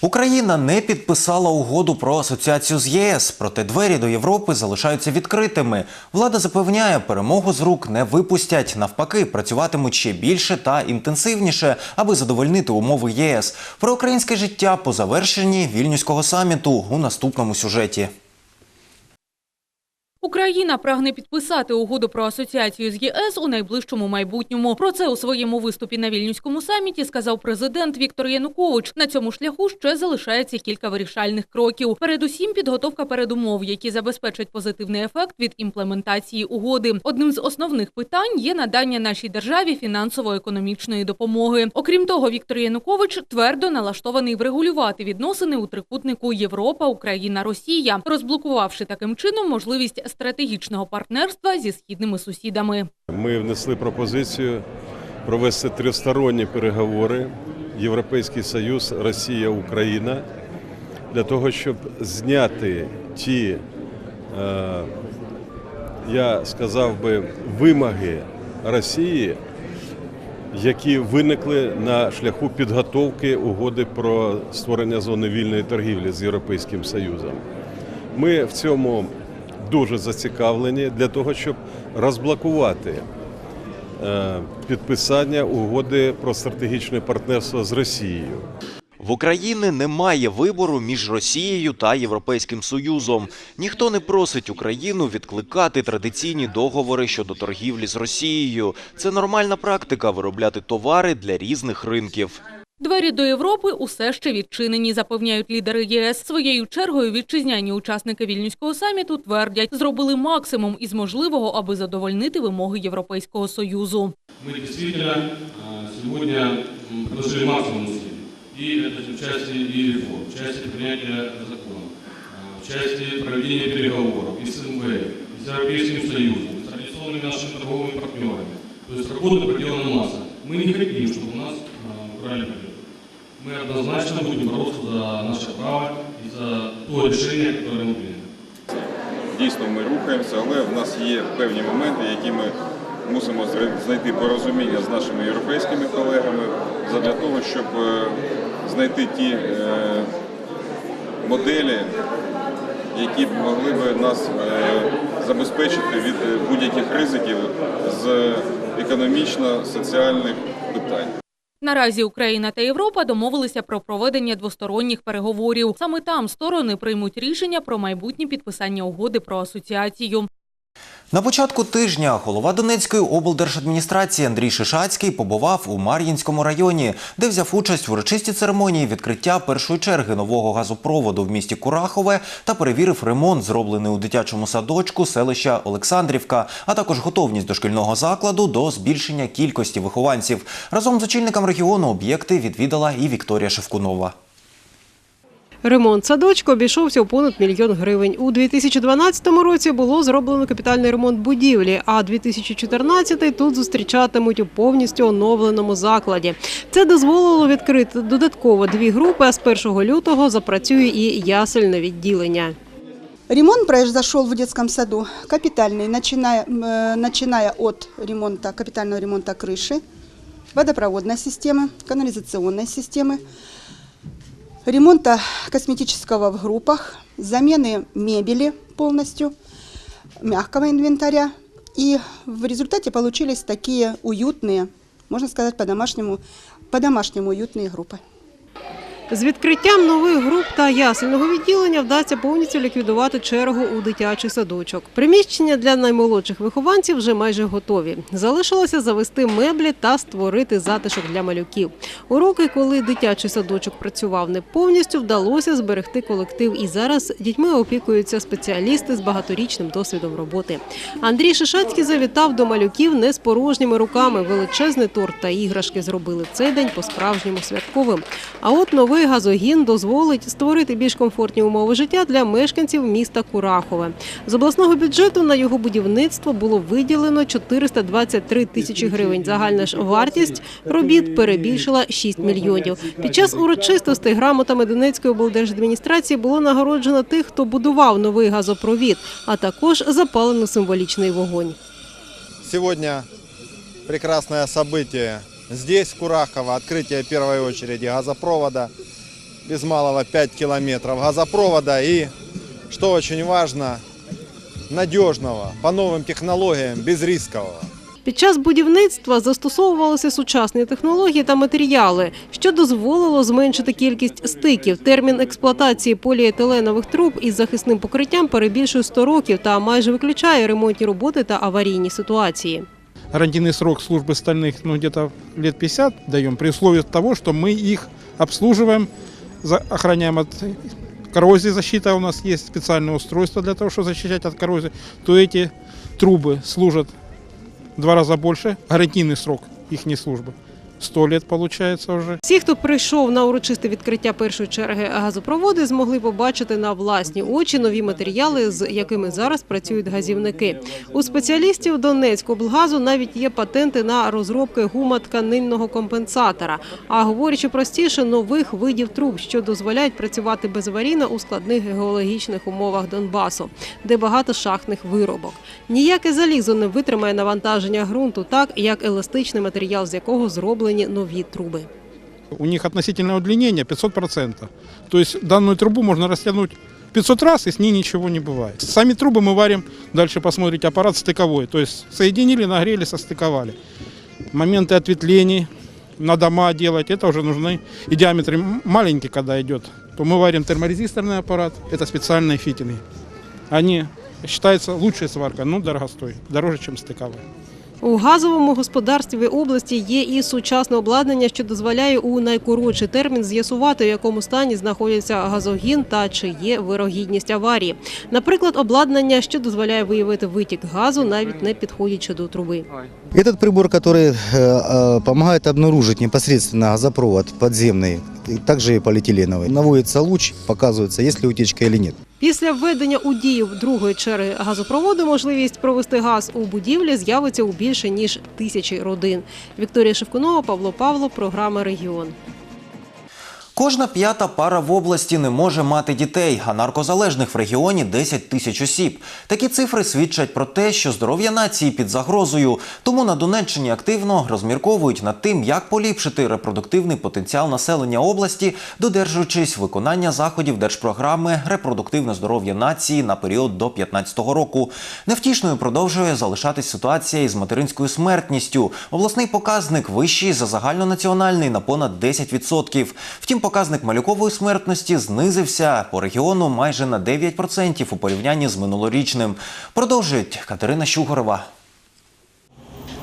Україна не підписала угоду про асоціацію з ЄС, проте двері до Європи залишаються відкритими. Влада запевняє, перемогу з рук не випустять. Навпаки, працюватимуть ще більше та інтенсивніше, аби задовольнити умови ЄС. Про українське життя по завершенні вільнюського саміту у наступному сюжеті. Україна прагне підписати угоду про асоціацію з ЄС у найближчому майбутньому. Про це у своєму виступі на вільнюському саміті сказав президент Віктор Янукович. На цьому шляху ще залишається кілька вирішальних кроків. Передусім, підготовка передумов, які забезпечать позитивний ефект від імплементації угоди. Одним з основних питань є надання нашій державі фінансово-економічної допомоги. Окрім того, Віктор Янукович твердо налаштований врегулювати відносини у трикутнику Європа, Україна, Росія, розблокувавши таким чином можливість стратегічного партнерства зі східними сусідами. Ми внесли пропозицію провести тристоронні переговори Європейський Союз, Росія, Україна для того, щоб зняти ті, е, я сказав би, вимоги Росії, які виникли на шляху підготовки угоди про створення зони вільної торгівлі з Європейським Союзом. Ми в цьому дуже зацікавлені для того, щоб розблокувати е, підписання угоди про стратегічне партнерство з Росією. В Україні немає вибору між Росією та Європейським Союзом. Ніхто не просить Україну відкликати традиційні договори щодо торгівлі з Росією. Це нормальна практика виробляти товари для різних ринків. Двері до Європи усе ще відчинені, запевняють лідери єС. Своєю чергою вітчизняні учасники вільнюського саміту твердять, зробили максимум із можливого, аби задовольнити вимоги Європейського союзу. Мы действительно э, сегодня м, приложили максимум усилий. И это в части и реформ, в части принятия закона, э, в части проведения переговоров и с МВФ, и с Европейским Союзом, и с традиционными нашими торговыми партнерами. То есть работа проделана масса. Мы не хотим, чтобы у нас э, украли победу. Мы однозначно будем бороться за наше право и за то решение, которое мы приняли. Дійсно, ми рухаємося, але в нас є певні моменти, які ми мусимо зре- знайти порозуміння з нашими європейськими колегами для того, щоб е, знайти ті е, моделі, які б могли б нас е, забезпечити від е, будь-яких ризиків з економічно-соціальних питань. Наразі Україна та Європа домовилися про проведення двосторонніх переговорів. Саме там сторони приймуть рішення про майбутнє підписання угоди про асоціацію. На початку тижня голова Донецької облдержадміністрації Андрій Шишацький побував у Мар'їнському районі, де взяв участь в урочистій церемонії відкриття першої черги нового газопроводу в місті Курахове та перевірив ремонт, зроблений у дитячому садочку селища Олександрівка, а також готовність дошкільного закладу до збільшення кількості вихованців. Разом з очільником регіону об'єкти відвідала і Вікторія Шевкунова. Ремонт садочку обійшовся у понад мільйон гривень. У 2012 році було зроблено капітальний ремонт будівлі, а 2014 тут зустрічатимуть у повністю оновленому закладі. Це дозволило відкрити додатково дві групи, а з 1 лютого запрацює і ясельне відділення. Ремонт произошел в детском саду капитальный, начиная, э, начиная от ремонта, капитального ремонта крыши, водопроводной системы, канализационной системы, ремонта косметического в группах, замены мебели полностью, мягкого инвентаря. И в результате получились такие уютные, можно сказать по-домашнему, по-домашнему уютные группы. З відкриттям нових груп та ясельного відділення вдасться повністю ліквідувати чергу у дитячий садочок. Приміщення для наймолодших вихованців вже майже готові. Залишилося завести меблі та створити затишок для малюків. У роки, коли дитячий садочок працював не повністю, вдалося зберегти колектив. І зараз дітьми опікуються спеціалісти з багаторічним досвідом роботи. Андрій Шишацький завітав до малюків не з порожніми руками. Величезний торт та іграшки зробили цей день по-справжньому святковим. А от новий газогін дозволить створити більш комфортні умови життя для мешканців міста Курахове. З обласного бюджету на його будівництво було виділено 423 тисячі гривень. Загальна ж вартість робіт перебільшила 6 мільйонів. Під час урочистостей грамотами Донецької облдержадміністрації було нагороджено тих, хто будував новий газопровід, а також запалено символічний вогонь. Сегодня прекрасное событие здесь, в Курахово, открытие первой очереди газопровода. без малого 5 километров газопровода и, что очень важно, надежного, по новым технологиям, безрискового. Під час будівництва застосовувалися сучасні технології та матеріали, що дозволило зменшити кількість стиків. Термін експлуатації поліетиленових труб із захисним покриттям перебільшує 100 років та майже виключає ремонтні роботи та аварійні ситуації. Гарантийный срок службы стальных ну, где-то лет 50 даем, при условии того, что мы их обслуживаем, охраняем от коррозии, защита у нас есть специальное устройство для того, чтобы защищать от коррозии, то эти трубы служат в два раза больше, гарантийный срок их службы. 100 лет получается уже. Всі, хто прийшов на урочисте відкриття першої черги газопроводи, змогли побачити на власні очі нові матеріали, з якими зараз працюють газівники. У спеціалістів Донецькоблгазу навіть є патенти на розробки гумотканинного компенсатора. А говорячи простіше, нових видів труб, що дозволяють працювати безаварійно у складних геологічних умовах Донбасу, де багато шахтних виробок. Ніяке залізо не витримає навантаження ґрунту, так як еластичний матеріал, з якого зроблені нові труби. У них относительное удлинение 500%. То есть данную трубу можно растянуть 500 раз, и с ней ничего не бывает. Сами трубы мы варим, дальше посмотрите, аппарат стыковой. То есть соединили, нагрели, состыковали. Моменты ответвлений на дома делать, это уже нужны. И диаметр м- маленький, когда идет, то мы варим терморезисторный аппарат, это специальные фитинги. Они считается лучшая сварка, но дорогостой, дороже, чем стыковая. У газовому господарстві області є і сучасне обладнання, що дозволяє у найкоротший термін з'ясувати, в якому стані знаходиться газогін та чи є вирогідність аварії. Наприклад, обладнання, що дозволяє виявити витік газу, навіть не підходячи до труби. Этот прибор, который э, э, помогает обнаружить непосредственно газопровод подземный, и также и полиэтиленовый. Наводится луч, показывается, есть ли утечка или нет. Після введення у дію другої черги газопроводу можливість провести газ у будівлі з'явиться у більше ніж тисячі родин. Вікторія Шевкунова, Павло Павло, програма Регіон. Кожна п'ята пара в області не може мати дітей, а наркозалежних в регіоні 10 тисяч осіб. Такі цифри свідчать про те, що здоров'я нації під загрозою. Тому на Донеччині активно розмірковують над тим, як поліпшити репродуктивний потенціал населення області, додержуючись виконання заходів держпрограми Репродуктивне здоров'я нації на період до 2015 року. Невтішною продовжує залишатись ситуація із материнською смертністю. Обласний показник вищий за загальнонаціональний на понад 10%. Втім, показник малюкової смертності знизився по регіону майже на 9% у порівнянні з минулорічним. Продовжують Катерина Щугорова.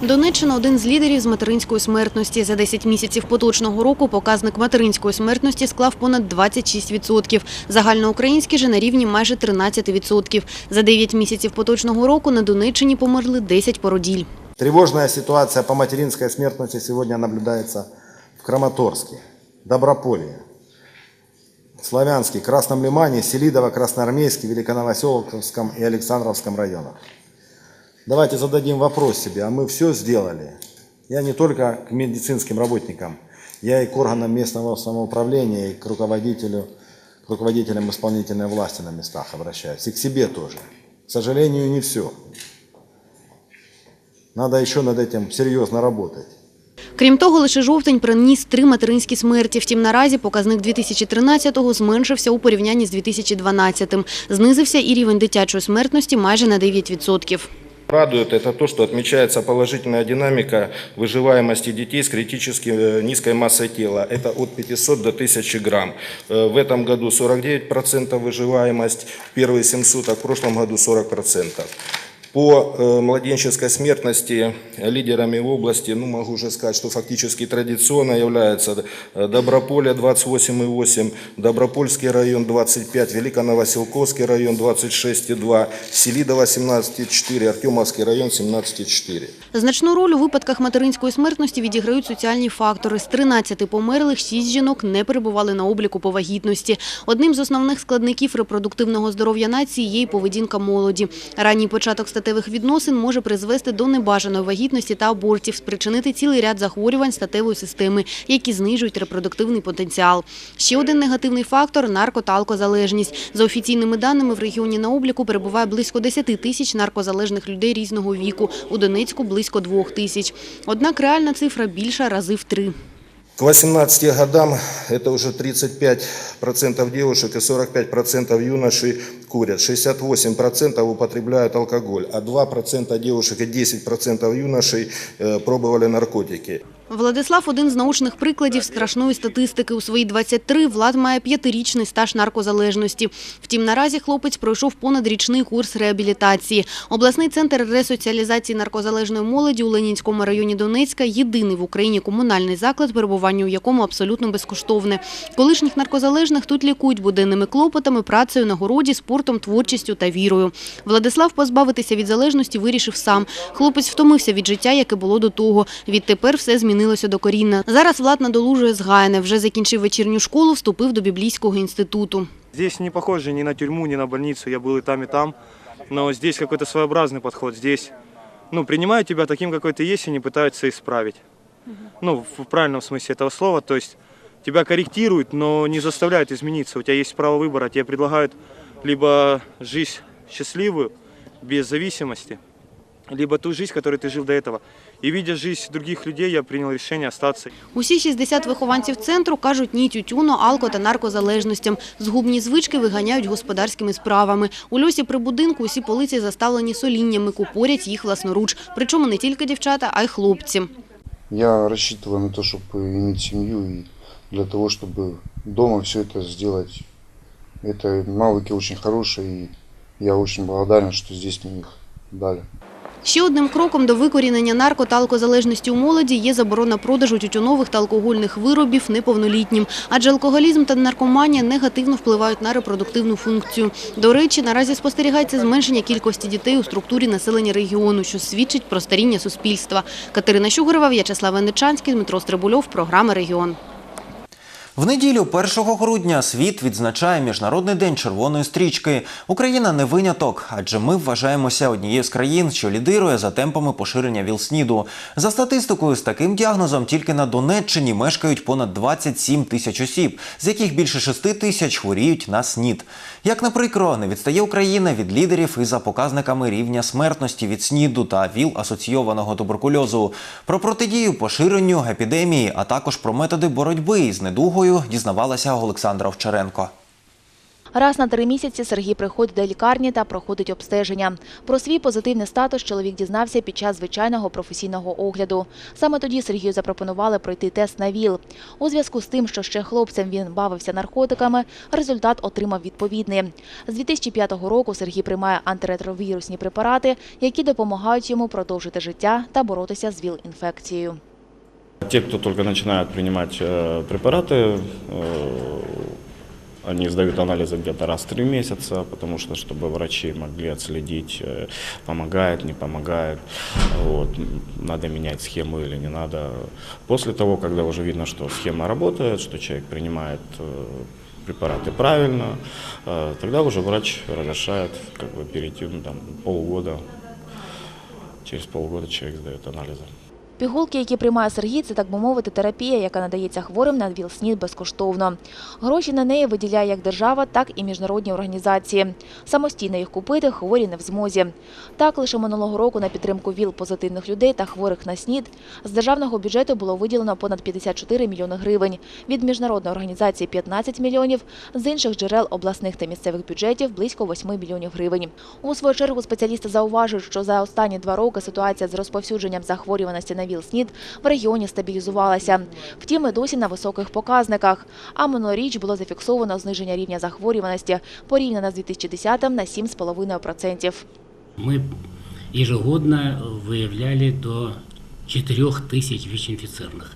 Донеччина – один з лідерів з материнської смертності. За 10 місяців поточного року показник материнської смертності склав понад 26%. Загальноукраїнський же на рівні майже 13%. За 9 місяців поточного року на Донеччині померли 10 породіль. Тревожная ситуация по материнской смертности сегодня наблюдается в Краматорске, Доброполье, Славянске, Красном Лимане, Селидово, Красноармейске, Великоновоселковском и Александровском районах. Давайте зададим вопрос себе, а мы все сделали? Я не только к медицинским работникам, я и к органам местного самоуправления, и к руководителю, к руководителям исполнительной власти на местах обращаюсь, и к себе тоже. К сожалению, не все. Надо еще над этим серьезно работать. Крім того, лише жовтень приніс три материнські смерті. Втім, наразі показник 2013-го зменшився у порівнянні з 2012-м. Знизився і рівень дитячої смертності майже на 9%. Радует это то, что отмечается положительная динамика выживаемости детей с критически э, низкой массой тела. Это от 500 до 1000 грамм. Э, В этом году 49% выживаемость, в первые 7 суток, в прошлом году 40%. По э, младенческой смертности лидерами области, ну могу уже сказать, что фактически традиционно является э, Доброполе 28,8, Добропольский район 25, Великоновоселковский район 26,2, Селидово 17,4, Артемовский район 17,4. Значну роль у випадках материнської смертності відіграють соціальні фактори. З 13 померлих 6 жінок не перебували на обліку по вагітності. Одним з основних складників репродуктивного здоров'я нації є й поведінка молоді. Ранній початок статевих відносин може призвести до небажаної вагітності та абортів, спричинити цілий ряд захворювань статевої системи, які знижують репродуктивний потенціал. Ще один негативний фактор – нарко- та алкозалежність. За офіційними даними, в регіоні на обліку перебуває близько 10 тисяч наркозалежних людей різного віку. У Донецьку – близько 2 тисяч. Однак реальна цифра більша рази в три. К 18 годам это уже 35% девушек и 45% юношей курят, 68% употребляют алкоголь, а 2% девушек и 10% юношей э, пробовали наркотики. Владислав – один з научних прикладів страшної статистики. У свої 23 Влад має п'ятирічний стаж наркозалежності. Втім, наразі хлопець пройшов понад річний курс реабілітації. Обласний центр ресоціалізації наркозалежної молоді у Ленінському районі Донецька – єдиний в Україні комунальний заклад, перебування у якому абсолютно безкоштовне. Колишніх наркозалежних тут лікують буденними клопотами, працею на городі, спортом, творчістю та вірою. Владислав позбавитися від залежності вирішив сам. Хлопець втомився від життя, яке було до того. Відтепер все змінилося докорінно. Зараз Влад надолужує згаяне. Вже закінчив вечірню школу, вступив до біблійського інституту. Здесь не похоже ни на тюрьму, ни на больницу. Я был и там, и там. Но здесь какой-то своеобразный подход. Здесь ну, принимают тебя таким, какой ты есть, и не пытаются исправить. Ну, в правильном смысле этого слова. То есть тебя корректируют, но не заставляют измениться. У тебя есть право выбора. Тебе предлагают либо жизнь счастливую, без зависимости, либо ту жизнь, которой ты жил до этого. И видя жизнь других людей, я принял решение остаться. Усі 60 вихованців центру кажуть ні тютюну, алко та наркозалежностям. Згубні звички виганяють господарськими справами. У льосі при будинку усі полиці заставлені соліннями, купорять їх власноруч. Причому не тільки дівчата, а й хлопці. Я рассчитываю на то, чтобы иметь семью и для того, чтобы дома все это сделать. Это навыки очень хорошие, и я очень благодарен, что здесь мне их дали. Ще одним кроком до викорінення нарко- алкозалежності у молоді є заборона продажу тютюнових та алкогольних виробів неповнолітнім. Адже алкоголізм та наркоманія негативно впливають на репродуктивну функцію. До речі, наразі спостерігається зменшення кількості дітей у структурі населення регіону, що свідчить про старіння суспільства. Катерина Щугурова, В'ячеслав Венечанський, Дмитро Стрибульов, програма «Регіон». В неділю 1 грудня світ відзначає Міжнародний день червоної стрічки. Україна не виняток, адже ми вважаємося однією з країн, що лідирує за темпами поширення ВІЛ-СНІДу. За статистикою, з таким діагнозом тільки на Донеччині мешкають понад 27 тисяч осіб, з яких більше 6 тисяч хворіють на СНІД. Як не прикро, не відстає Україна від лідерів і за показниками рівня смертності від СНІДу та ВІЛ-асоційованого туберкульозу. Про протидію поширенню епідемії, а також про методи боротьби із недугою дізнавалася Олександра Овчаренко. Раз на три місяці Сергій приходить до лікарні та проходить обстеження. Про свій позитивний статус чоловік дізнався під час звичайного професійного огляду. Саме тоді Сергію запропонували пройти тест на ВІЛ. У зв'язку з тим, що ще хлопцем він бавився наркотиками, результат отримав відповідний. З 2005 року Сергій приймає антиретровірусні препарати, які допомагають йому продовжити життя та боротися з ВІЛ-інфекцією. Те, кто только начинают принимать э, препараты, э, они сдают анализы где-то раз в три месяца, потому что, чтобы врачи могли отследить, э, помогает, не помогает, вот, надо менять схему или не надо. После того, когда уже видно, что схема работает, что человек принимает препараты правильно, тогда уже врач разрешает как бы, перейти ну, там, полгода, через полгода человек сдает анализы. Пігулки, які приймає Сергій, це так би мовити терапія, яка надається хворим на ВІЛ-СНІД безкоштовно. Гроші на неї виділяє як держава, так і міжнародні організації. Самостійно їх купити хворі не в змозі. Так, лише минулого року на підтримку ВІЛ-позитивних людей та хворих на СНІД з державного бюджету було виділено понад 54 мільйони гривень. Від міжнародної організації 15 мільйонів, з інших джерел обласних та місцевих бюджетів близько 8 мільйонів гривень. У свою чергу спеціалісти зауважують, що за останні два роки ситуація з розповсюдженням захворюваності на ВІЛ-СНІД в регіоні стабілізувалася. Втім, і досі на високих показниках. А минулоріч було зафіксовано зниження рівня захворюваності порівняно з 2010 на 7,5%. Ми ежегодно виявляли до 4 тысяч ВИЧ-инфицированных.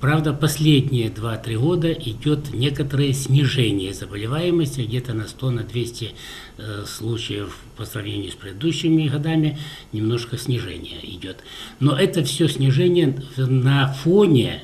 Правда, последние 2-3 года идет некоторое снижение заболеваемости, где-то на 100 на 200 э, случаев по сравнению с предыдущими годами, немножко снижение идет. Но это все снижение на фоне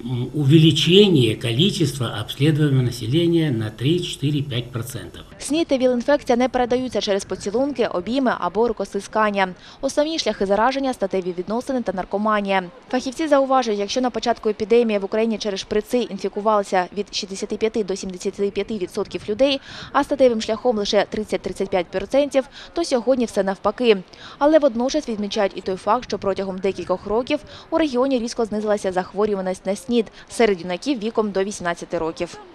м, увеличения количества обследуемого населения на 3-4-5%. СНІД та ВІЛ-інфекція не передаються через поцілунки, обійми або рукостискання. Основні шляхи зараження – статеві відносини та наркоманія. Фахівці зауважують, якщо на початку епідемії в Україні через шприци інфікувалося від 65 до 75% людей, а статевим шляхом лише 30-35%, то сьогодні все навпаки. Але водночас відмічають і той факт, що протягом декількох років у регіоні різко знизилася захворюваність на СНІД серед юнаків віком до 18 років.